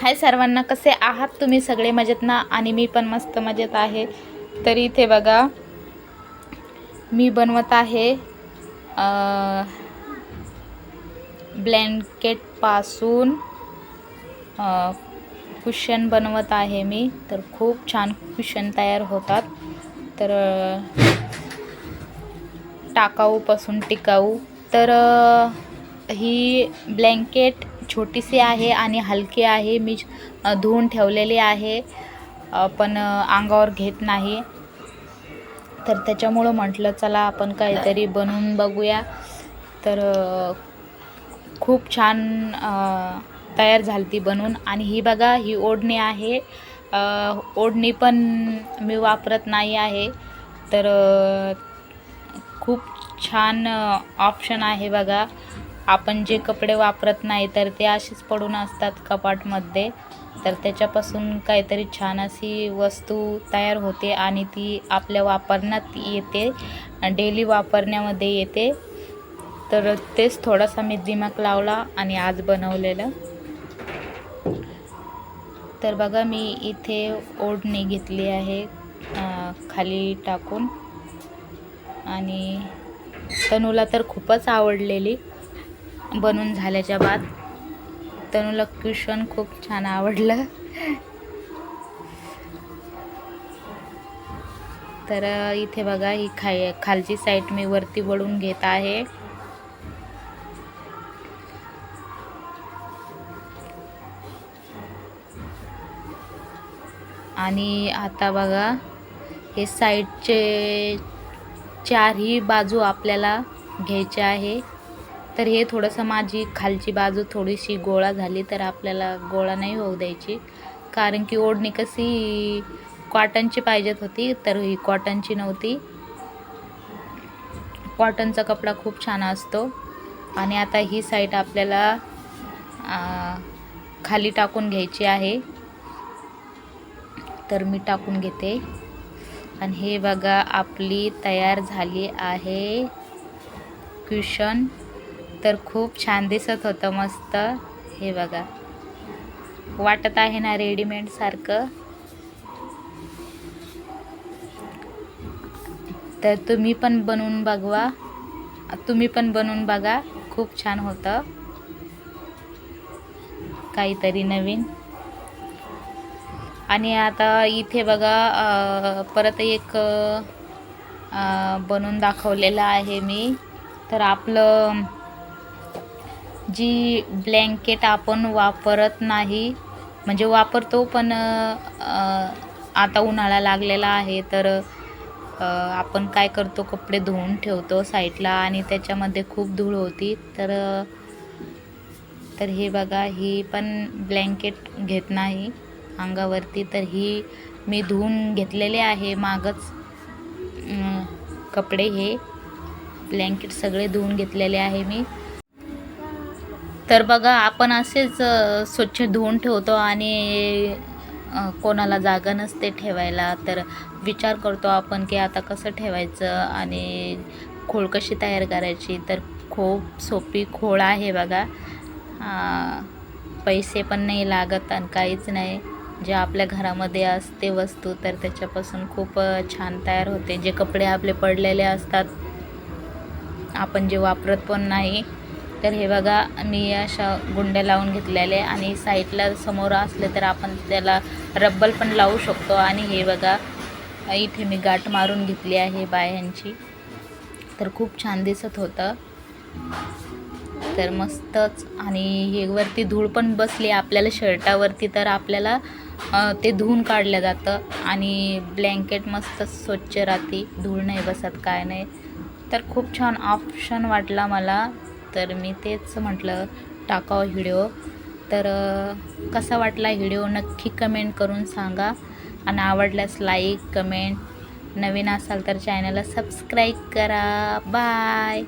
हाय सर्वांना कसे आहात तुम्ही सगळे मजेत ना? आणि मी पण मस्त मजेत आहे. तर इथे बघा मी बनवत आहे ब्लँकेटपासून कुशन बनवत आहे मी. तर खूप छान कुशन तयार होतात. तर टाकाऊपासून टिकाऊ. तर ही ब्लँकेट छोटीशी आहे आणि हलकी आहे. मी धुवून ठेवलेली आहे. पण अंगावर घेत नाही. तर त्याच्यामुळं म्हटलं चला आपण काहीतरी बनवून बघूया. तर खूप छान तयार झाली ती बनवून. आणि ही बघा ही ओढणी आहे. ओढणी पण मी वापरत नाही आहे. तर खूप छान ऑप्शन आहे बघा. आपण जे कपडे वापरत नाही तर ते असेच पडून असतात कपाटमध्ये. तर त्याच्यापासून काहीतरी छान अशी वस्तू तयार होते आणि ती आपल्या वापरण्यात येते डेली वापरण्यामध्ये येते. तर तेच थोडासा मी दिमाग लावला आणि आज बनवलेलं. तर बघा मी इथे ओढणी घेतली आहे खाली टाकून. आणि तनूला तर खूपच आवडलेली. बनून झाल्याच्या बाद तनूला क्युशन खूप छान आवडलं. तर इथे बघा ही खाय खालची साईड मी वरती वळून घेत आहे. आणि आता बघा हे साईडचे चारही बाजू आपल्याला घ्यायचे आहे. तर हे थोडंसं माझी खालची बाजू थोडीशी गोळा झाली तर आपल्याला गोळा नाही होऊ द्यायची. कारण की ओढणी कशी कॉटनची पाहिजेत होती तर ही कॉटनची नव्हती. कॉटनचा कपडा खूप छान असतो. आणि आता ही साईड आपल्याला खाली टाकून घ्यायची आहे. तर मी टाकून घेते. आणि हे बघा आपली तयार झाली आहे क्युशन तर खूप छान दिसत होतं मस्त. हे बघा. वाटत आहे ना रेडीमेड सारखं? तर तुम्ही पण बनवून बघवा. तुम्ही पण बनवून बघा. खूप छान होतं. काहीतरी नवीन. आणि आता इथे बघा परत एक बनवून दाखवलेलं आहे मी. तर आपलं जी ब्लँकेट आपण वापरत नाही म्हणजे वापरतो पण आता उन्हाळा लागलेला आहे तर आपण काय करतो कपडे धुवून ठेवतो साईडला आणि त्याच्यामध्ये खूप धूळ होती. तर तर हे बघा ही पण ब्लँकेट घेत नाही अंगावरती तर ही मी धुवून घेतलेले आहे मागच. कपडे हे ब्लँकेट सगळे धुवून घेतलेले आहे मी. तर बघा आपण असेच स्वच्छ धुवून ठेवतो आणि कोणाला जागा नसते ठेवायला तर विचार करतो आपण की आता कसं ठेवायचं आणि खोळ कशी तयार करायची. तर खूप सोपी खोळ आहे बघा. पैसे पण नाही लागत आणि काहीच नाही. जे आपल्या घरामध्ये असते वस्तू तर त्याच्यापासून खूप छान तयार होते. जे कपडे आपले पडलेले असतात आपण जे वापरत पण नाही तर हे बघा मी अशा गुंड्या लावून घेतलेले आणि साईडला समोर असले तर आपण त्याला रब्बल पण लावू शकतो. आणि हे बघा इथे मी गाठ मारून घेतली आहे बायांची. तर खूप छान दिसत होतं. तर मस्तच. आणि हे वरती धूळ पण बसली आपल्याला शर्टावरती तर आपल्याला ते धुवून काढलं जातं. आणि ब्लँकेट मस्त स्वच्छ राहते. धूळ नाही बसत काय नाही. तर खूप छान ऑप्शन वाटला मला. तर मी तेच म्हटलं टाकावं व्हिडिओ. तर कसा वाटला व्हिडिओ नक्की कमेंट करून सांगा. आणि आवडल्यास लाईक कमेंट. नवीन असाल तर चॅनलला सबस्क्राईब करा. बाय